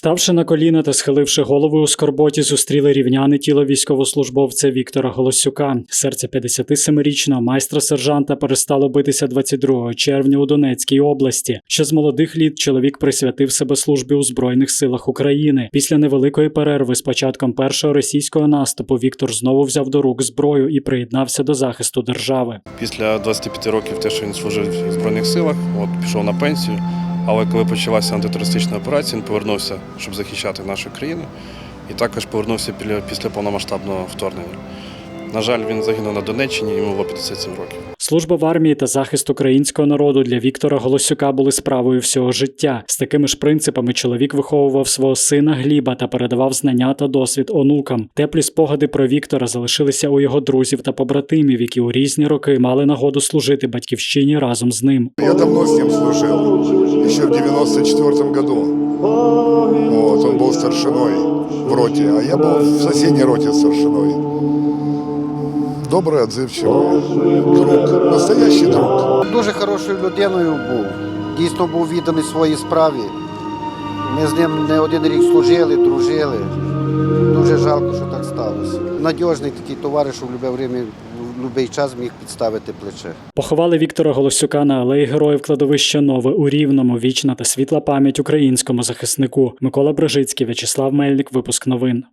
Ставши на коліна та схиливши голову у скорботі, зустріли рівняне тіло військовослужбовця Віктора Голосюка. Серце 57-річного майстра сержанта перестало битися 22 червня у Донецькій області. Ще з молодих літ чоловік присвятив себе службі у збройних силах України. Після невеликої перерви з початком першого російського наступу Віктор знову взяв до рук зброю і приєднався до захисту держави. Після 25 років те, що він служив в Збройних силах, от пішов на пенсію. Але коли почалася антитерористична операція, він повернувся, щоб захищати нашу країну, і також повернувся після, повномасштабного вторгнення. На жаль, він загинув на Донеччині, йому було 57 років. Служба в армії та захист українського народу для Віктора Голосюка були справою всього життя. З такими ж принципами чоловік виховував свого сина Гліба та передавав знання та досвід онукам. Теплі спогади про Віктора залишилися у його друзів та побратимів, які у різні роки мали нагоду служити батьківщині разом з ним. Я давно с ним служил, еще в 94 году. Вот, он был старшиной в роте, а я был в соседней роте старшиной Добрый, отзывчивый друг, настоящий друг. Дуже хорошою людиною був. Дійсно був відданий своїй справі. Ми з ним не один рік служили, дружили. Дуже жалко, що так сталося. Надіжний такий товариш, що в будь-яке время, в будь-який час міг підставити плече. Поховали Віктора Голосюка на алеї Героїв кладовища Нове у Рівному. Вічна та світла пам'ять українському захиснику. Микола Брижицький, В'ячеслав Мельник. Випуск новин.